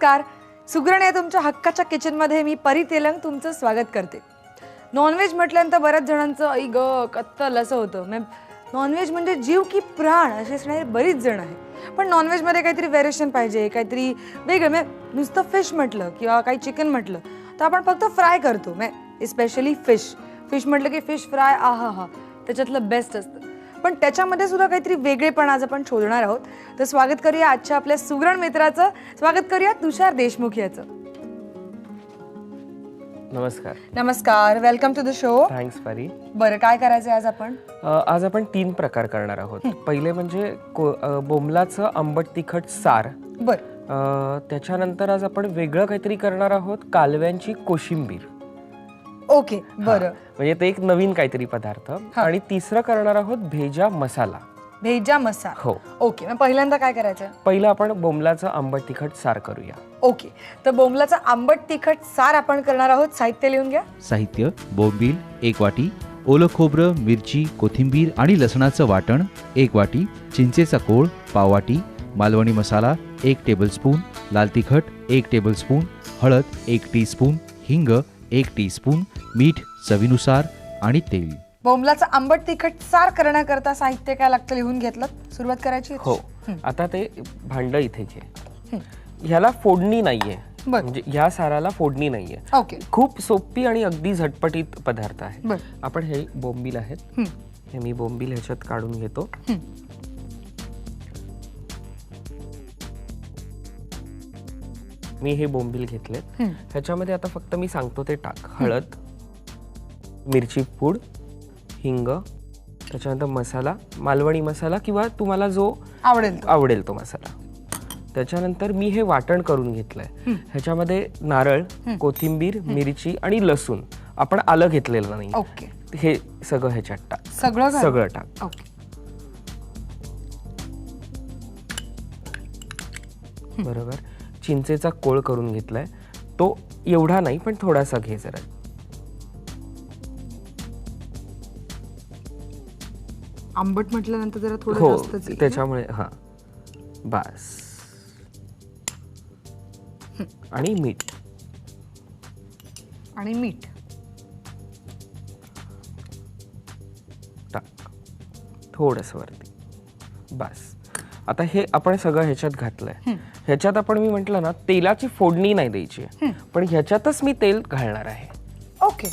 नमस्कार. सुग्रण या तुमच्या हक्काच्या किचनमध्ये मी परी तेलंग तुमचं स्वागत करते. नॉनव्हेज म्हटल्यानंतर बऱ्याच जणांचं ऐ ग कत्तल असं होतं. मॅम नॉनव्हेज म्हणजे जीव की प्राण असे असणारे बरीच जण आहे पण नॉनव्हेजमध्ये काहीतरी व्हेरिएशन पाहिजे काहीतरी वेगळं. म्हणजे नुसतं फिश म्हटलं किंवा काही चिकन म्हटलं तर आपण फक्त फ्राय करतो. मॅ स्पेशली फिश फिश म्हटलं की फिश फ्राय आहा हा त्याच्यातलं बेस्ट असतं. पण त्याच्यामध्ये सुद्धा काहीतरी वेगळेपण आज आपण शोधणार आहोत. तर स्वागत करूया आजच्या आपल्या सुगरण मित्राचं. स्वागत करूया तुषार देशमुख याचं. नमस्कार. नमस्कार. Welcome to the show thanks Pari बरं काय करायचं आज आपण? आज आपण तीन प्रकार करणार आहोत. पहिले म्हणजे बोंबलाचं आंबट तिखट सार. बर. त्याच्यानंतर आज आपण वेगळं काहीतरी करणार आहोत कालव्यांची कोशिंबीर. ओके बरं. म्हणजे ते एक नवीन काहीतरी पदार्थ. आणि तिसरं करणार आहोत भेजा मसाला. भेजा मसाला. हो. ओके मग पहिल्यांदा काय करायचं? पहिलं आपण बोंबलाचं आंबट तिखट सार करूया. ओके तर बोंबलाचा आंबट तिखट सार आपण करणार आहोत. साहित्य लिहून घ्या. साहित्य बोंबील एक वाटी ओलं खोबरं मिरची कोथिंबीर आणि लसणाचं वाटण एक वाटी चिंचेचा कोळ पाव वाटी मालवणी मसाला एक टेबलस्पून लाल तिखट एक टेबलस्पून हळद एक टीस्पून हिंग एक टीस्पून मीठ चवीनुसार आणि तेल. बोंबलाचा आंबट तिखट सार करण्याकरता साहित्य काय लागतं लिहून घेतलं? सुरुवात करायची हो. आता ते भांड इथे घे ह्याला फोडणी नाहीये. म्हणजे ह्या साराला फोडणी नाहीये. ओके. खूप सोपी आणि अगदी झटपटीत पदार्थ आहे आपण हे बोंबील आहेत. हं. हे मी बोंबील ह्याच्यात काढून घेतो. हं. मी हे बोंबील घेतले हं. ह्याच्यामध्ये आता फक्त मी सांगतो ते टाक. हळद. मिरची पूड हिंग त्याच्यानंतर मसाला मालवणी मसाला किंवा तुम्हाला जो आवडेल तो. आवडेल तो मसाला. त्याच्यानंतर मी हे वाटण करून घेतलंय. ह्याच्यामध्ये नारळ कोथिंबीर मिरची आणि लसूण. आपण आलं घेतलेलं नाही. ओके. हे सगळं ह्याच्यात टाक. सगळं घाल. सगळं टाक. ओके. बरोबर. चिंचेचा कोळ करून घेतलाय. तो एवढा नाही पण थोडासा घे जरा. आंबट म्हटल्यानंतर जरा थोडं हो जास्तच येईल. त्याच्यामुळे हा. बस. आणि मीठ. आणि मीठ. टाक. थोडस वरती. बस. आता हे आपण सगळं ह्याच्यात घातलंय. ह्याच्यात आपण मी म्हंटल ना तेलाची फोडणी नाही द्यायची. पण ह्याच्यातच मी तेल घालणार आहे. ओके.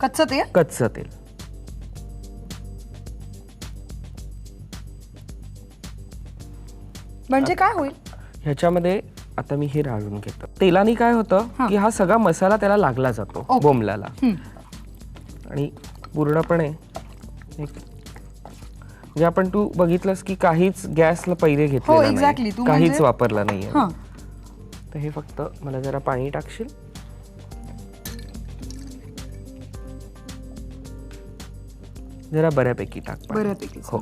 कच्चं ते कच्चं तेल. म्हणजे काय होईल? ह्याच्यामध्ये आता मी हे राळून घेतो. तेलाने काय होतं की हा सगळा मसाला त्याला लागला जातो बोंबलाला. आणि पूर्णपणे म्हणजे आपण तू बघितलंस की काहीच गॅसला पहिले हो. नाही तू काहीच म्हणजे- वापरला नाहीये. हां. तर हे फक्त मला जरा पाणी टाकशील? जरा बऱ्यापैकी टाक. बऱ्यापैकी हो.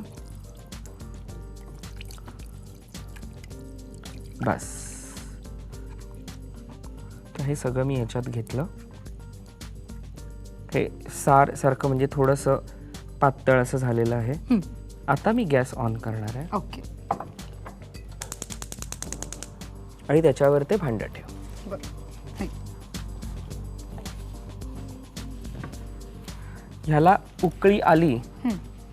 बस. हे सगळं मी ह्याच्यात घेतलं. हे सार सारखं म्हणजे थोडस पातळ असं झालेलं आहे. हं. आता मी गॅस ऑन करणार आहे. ओके. आणि त्याच्यावर ते भांड ठेव. ह्याला उकळी आली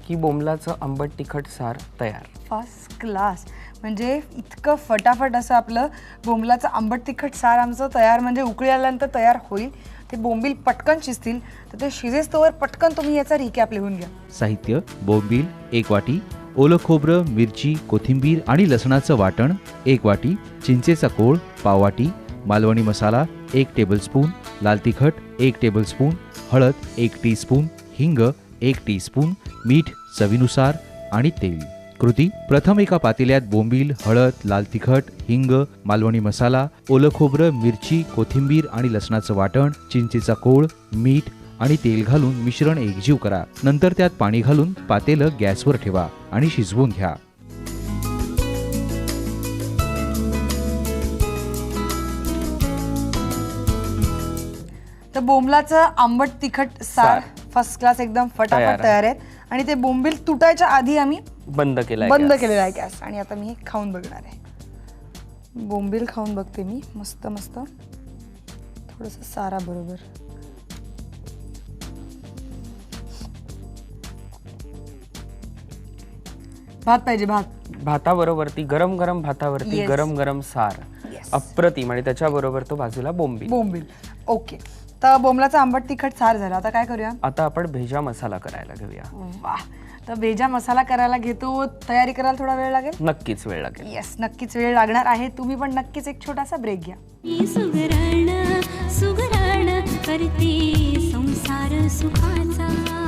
की बोंबलाचं आंबट तिखट सार तयार. फर्स्ट क्लास म्हणजे इतकं फटाफट असं आपलं बोंबलाचं आंबट तिखट सार आमचं तयार म्हणजे उकळी आल्यानंतर तयार होईल. ते बोंबील पटकन शिजतील. तर ते शिजेस्तोवर पटकन तुम्ही याचा रिकॅप लिहून घ्या. साहित्य बोंबील एक वाटी ओलं खोबरं मिरची कोथिंबीर आणि लसणाचं वाटण एक वाटी चिंचेचा कोळ पाव वाटी मालवणी मसाला एक टेबलस्पून लाल तिखट एक टेबलस्पून हळद एक टीस्पून हिंग एक टीस्पून मीठ चवीनुसार आणि तेल. कृती प्रथम एका पातेल्यात बोंबील हळद लाल तिखट हिंग मालवणी मसाला ओलं खोबरं मिरची कोथिंबीर आणि लसणाचं वाटण चिंचेचा कोळ मीठ आणि तेल घालून मिश्रण एकजीव करा. नंतर त्यात पाणी घालून पातेलं गॅसवर ठेवा आणि शिजवून घ्या. तर बोंबलाचं आंबट तिखट सार. सार. फर्स्ट क्लास एकदम फटाफट. तयार आहेत. आणि ते बोंबील तुटायच्या आधी आम्ही बंद केलाय बंद. केलेला आहे गॅस. आणि आता मी हे खाऊन बघणार आहे. बोंबील खाऊन बघते मी. मस्त मस्त. थोडस सारा बरोबर. भात पाहिजे भात. भाताबरोबरती गरम गरम भातावरती Yes. गरम गरम सार Yes. अप्रतिम. आणि त्याच्याबरोबर तो बाजूला बोंबी बोंबील. ओके. तर बोंबलाचा आंबट तिखट सार झाला. आता काय करूया? आता आपण भेजा मसाला करायला घेऊया. वा. तर भेजा मसाला करायला घेतो. तयारी करायला थोडा वेळ लागेल? नक्कीच वेळ लागेल. येस नक्कीच वेळ लागणार आहे. तुम्ही पण नक्कीच एक छोटासा ब्रेक घ्या. सुगरण सुगरण करते संसार सुखाचा.